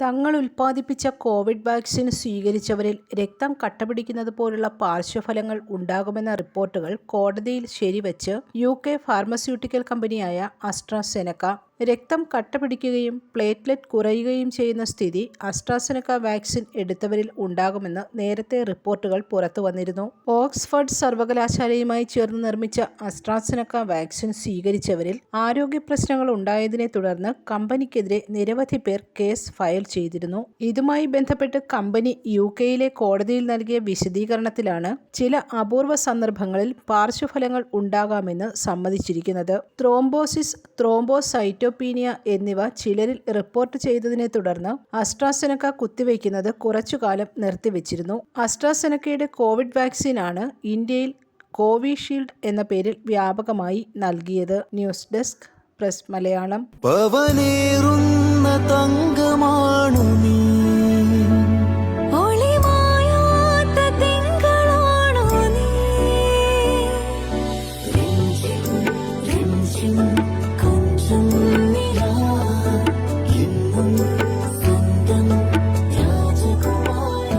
തങ്ങൾ ഉൽപ്പാദിപ്പിച്ച Covid vaccine സ്വീകരിച്ചവരിൽ രക്തം കട്ടപിടിക്കുന്നത് പോലുള്ള പാർശ്വഫലങ്ങൾ ഉണ്ടാകുമെന്ന റിപ്പോർട്ടുകൾ കോടതിയിൽ ശരിവച്ച് യു കെ ഫാർമസ്യൂട്ടിക്കൽ കമ്പനിയായ അസ്ട്രാസെനക്ക രക്തം കട്ടപിടിക്കുകയും പ്ലേറ്റ്ലെറ്റ് കുറയുകയും ചെയ്യുന്ന സ്ഥിതി അസ്ട്രാസെനക്ക വാക്സിൻ എടുത്തവരിൽ ഉണ്ടാകുമെന്ന് നേരത്തെ റിപ്പോർട്ടുകൾ പുറത്തു വന്നിരുന്നു. ഓക്സ്ഫോർഡ് സർവകലാശാലയുമായി ചേർന്ന് നിർമ്മിച്ച അസ്ട്രാസെനക്ക വാക്സിൻ സ്വീകരിച്ചവരിൽ ആരോഗ്യ പ്രശ്നങ്ങൾ ഉണ്ടായതിനെ തുടർന്ന് കമ്പനിക്കെതിരെ നിരവധി പേർ കേസ് ഫയൽ ചെയ്തിരുന്നു. ഇതുമായി ബന്ധപ്പെട്ട് കമ്പനി യു കെയിലെ കോടതിയിൽ നൽകിയ വിശദീകരണത്തിലാണ് ചില അപൂർവ സന്ദർഭങ്ങളിൽ പാർശ്വഫലങ്ങൾ ഉണ്ടാകാമെന്ന് സമ്മതിച്ചിരിക്കുന്നത്. ത്രോംബോസിസ് ത്രോംബോസൈറ്റോപീനിയ എന്നിവ ചിലരിൽ റിപ്പോർട്ട് ചെയ്തതിനെ തുടർന്ന് അസ്ട്രാസെനക്ക കുത്തിവയ്ക്കുന്നത് കുറച്ചുകാലം നിർത്തിവെച്ചിരുന്നു. അസ്ട്രാസെനക്കയുടെ കോവിഡ് വാക്സിനാണ് ഇന്ത്യയിൽ കോവിഷീൽഡ് എന്ന പേരിൽ വ്യാപകമായി നൽകിയത്. News desk press Malayalam.